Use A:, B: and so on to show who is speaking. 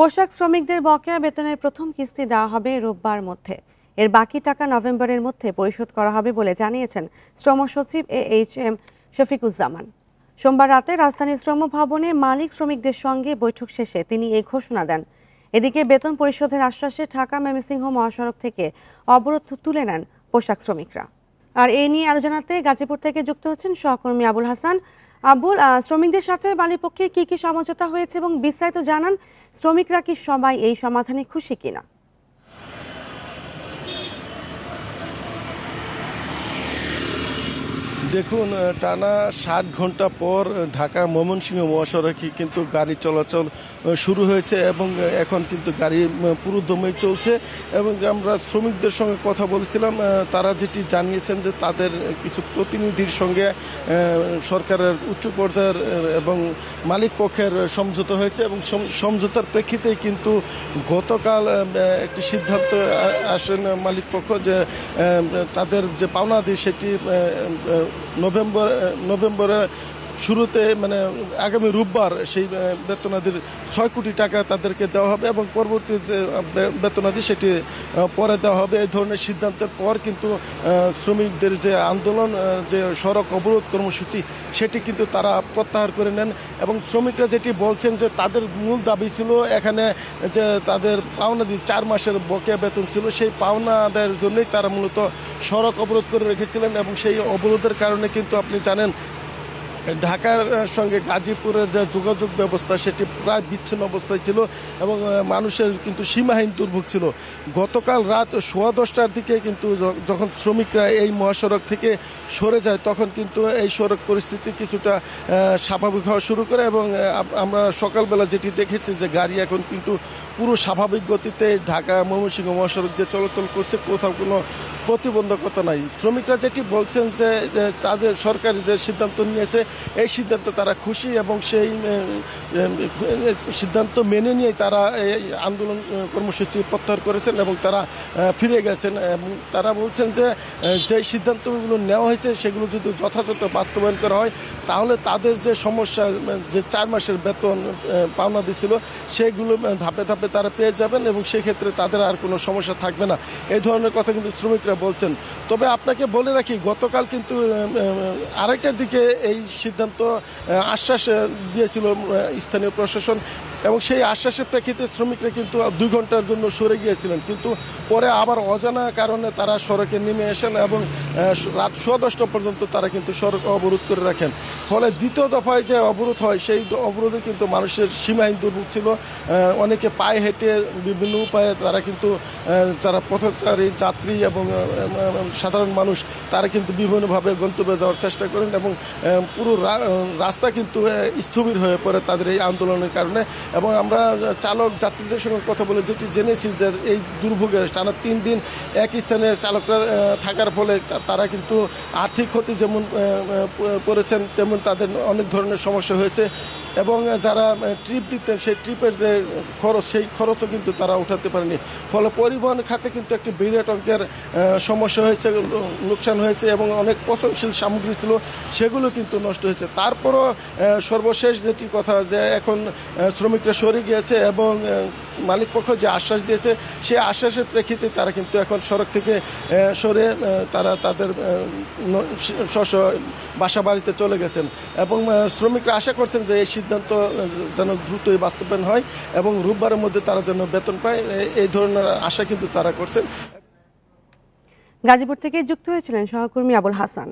A: পোশাক শ্রমিকদের বকেয়া বেতনের প্রথম কিস্তি দেওয়া হবে রোববার মধ্যে। এর বাকি টাকা নভেম্বরের মধ্যে পরিশোধ করা হবে বলে জানিয়েছেন শ্রম সচিব এ এইচ এম শফিকুজ্জামান। সোমবার রাতে রাজধানীর শ্রম ভবনে মালিক শ্রমিকদের সঙ্গে বৈঠক শেষে তিনি এই ঘোষণা দেন। এদিকে বেতন পরিশোধের আশ্বাসে ঢাকা ময়মনসিংহ মহাসড়ক থেকে অবরোধ তুলে নেন পোশাক শ্রমিকরা। আর এই নিয়ে আলোচনাতে গাজীপুর থেকে যুক্ত হচ্ছেন সহকর্মী আবুল হাসান। আবুল শ্রমিকদের সাথে মালিকপক্ষের কি কি সমঝোতা হয়েছে এবং বিস্তারিত জানান, শ্রমিকরা কি সবাই এই সমাধানে খুশি কিনা?
B: দেখুন টানা ষাট ঘণ্টা পর ঢাকা ময়মনসিংহ মহাসড়কে কিন্তু গাড়ি চলাচল শুরু হয়েছে এবং এখন কিন্তু গাড়ি আহ, পুরো দমে চলছে এবং আমরা শ্রমিকদের সঙ্গে কথা বলছিলাম তারা যেটি জানিয়েছেন যে তাদের কিছু প্রতিনিধির সঙ্গে সরকারের উচ্চ পর্যায়ের এবং মালিক পক্ষের সমঝোতা হয়েছে এবং সম- সমঝোতার প্রেক্ষিতেই কিন্তু গতকাল একটি সিদ্ধান্ত আসেন মালিক পক্ষ যে তাদের যে পাওনা দিয়ে সেটি নভেম্বর নভেম্বরে শুরুতে মানে আগামী রোববার সেই বেতনাদির ছয় কোটি টাকা তাদেরকে দেওয়া হবে এবং পরবর্তী যে বেতনাদি সেটি পরে দেওয়া হবে। এই ধরনের সিদ্ধান্তের পর কিন্তু শ্রমিকদের যে আন্দোলন যে সড়ক অবরোধ কর্মসূচি, সেটি কিন্তু তারা প্রত্যাহার করে নেন এবং শ্রমিকরা যেটি বলছেন যে তাদের মূল দাবি ছিল এখানে যে তাদের পাওনা দিয়ে চার মাসের বকেয়া বেতন ছিল, সেই পাওনা আদায়ের জন্যই তারা মূলত সড়ক অবরোধ করে রেখেছিলেন এবং সেই অবরোধের কারণে কিন্তু আপনি জানেন ঢাকার সঙ্গে গাজীপুরের যে যোগাযোগ ব্যবস্থা, সেটি প্রায় বিচ্ছিন্ন অবস্থায় ছিল এবং মানুষের কিন্তু সীমাহীন দুর্ভোগ ছিল। গতকাল রাত সোয়া দশটার দিকে কিন্তু যখন শ্রমিকরা এই মহাসড়ক থেকে সরে যায়, তখন কিন্তু এই সড়ক পরিস্থিতি কিছুটা স্বাভাবিক হওয়া শুরু করে এবং আমরা সকালবেলা যেটি দেখেছি যে গাড়ি এখন কিন্তু পুরো স্বাভাবিক গতিতে ঢাকা ময়মনসিংহ মহাসড়ক দিয়ে চলাচল করছে, কোথাও কোনো প্রতিবন্ধকতা নাই। শ্রমিকরা যেটি বলছেন যে তাদের সরকার যে সিদ্ধান্ত নিয়েছে এই সিদ্ধান্তে তারা খুশি এবং সেই সিদ্ধান্ত মেনে নিয়ে তারা এই আন্দোলন কর্মসূচি প্রত্যাহার করেছেন এবং তারা ফিরে গেছেন এবং তারা বলছেন যে যে সিদ্ধান্তগুলো নেওয়া হয়েছে সেগুলো যদি যথাযথ বাস্তবায়ন করা হয়, তাহলে তাদের যে সমস্যা যে চার মাসের বেতন পাওনা দিছিল, সেগুলো ধাপে ধাপে তারা পেয়ে যাবেন এবং সেক্ষেত্রে তাদের আর কোনো সমস্যা থাকবে না। এই ধরনের কথা কিন্তু শ্রমিকরা বলছেন। তবে আপনাকে বলে রাখি, গতকাল কিন্তু আরেকটার দিকে এই সিদ্ধান্ত আশ্বাস দিয়েছিল স্থানীয় প্রশাসন। এবং সেই আশ্বাসের প্রেক্ষিতে শ্রমিকরা কিন্তু দুই ঘণ্টার জন্য সরে গিয়েছিলেন। কিন্তু পরে আবার অজানা কারণে তারা সড়কে নেমে আসেন এবং রাত সোয়া দশটা পর্যন্ত তারা কিন্তু সড়ক অবরোধ করে রাখেন। ফলে দ্বিতীয় দফায় যে অবরোধ হয় সেই অবরোধে কিন্তু মানুষের সীমাহীন দুর্ভোগ ছিল। অনেকে পায়ে হেঁটে বিভিন্ন উপায়ে তারা কিন্তু যারা পথচারী যাত্রী এবং সাধারণ মানুষ তারা কিন্তু বিভিন্নভাবে গন্তব্যে যাওয়ার চেষ্টা করেন এবং আহ, পুরো রাস্তা কিন্তু স্থবির হয়ে পড়ে তাদের এই আন্দোলনের কারণে এবং আমরা চালক যাত্রীদের সঙ্গে কথা বলে যেটি জেনেছি যে এই দুর্ভোগে টানা তিন দিন এক স্থানে চালকরা থাকার ফলে তারা কিন্তু আর্থিক ক্ষতি যেমন করেছেন তেমন তাদের অনেক ধরনের সমস্যা হয়েছে। এবং যারা ট্রিপ দিতেন সেই ট্রিপের যে খরচ সেই খরচও কিন্তু তারা উঠাতে পারেনি। ফলে পরিবহন খাতে কিন্তু একটি বিরাট অঙ্কের সমস্যা হয়েছে লোকসান হয়েছে এবং অনেক পচনশীল সামগ্রী ছিল সেগুলো কিন্তু নষ্ট হয়েছে। তারপরও সর্বশেষ যেটি কথা যে এখন শ্রমিকরা সরে গিয়েছে এবং আহ, মালিক পক্ষ যে আশ্বাস দিয়েছে সেই আশ্বাসের প্রেক্ষিতে তারা কিন্তু এখন সড়ক থেকে সরে তারা তাদের স্ব বাসা বাড়িতে চলে গেছেন। এবং শ্রমিকরা আশা করছেন যে এই সিদ্ধান্ত যেন দ্রুতই বাস্তবায়ন হয় এবং রোববারের মধ্যে তারা যেন বেতন পায় এই ধরনের আশা কিন্তু তারা করছেন।
A: গাজীপুর থেকে যুক্ত হয়েছিলেন সহকর্মী আবুল হাসান।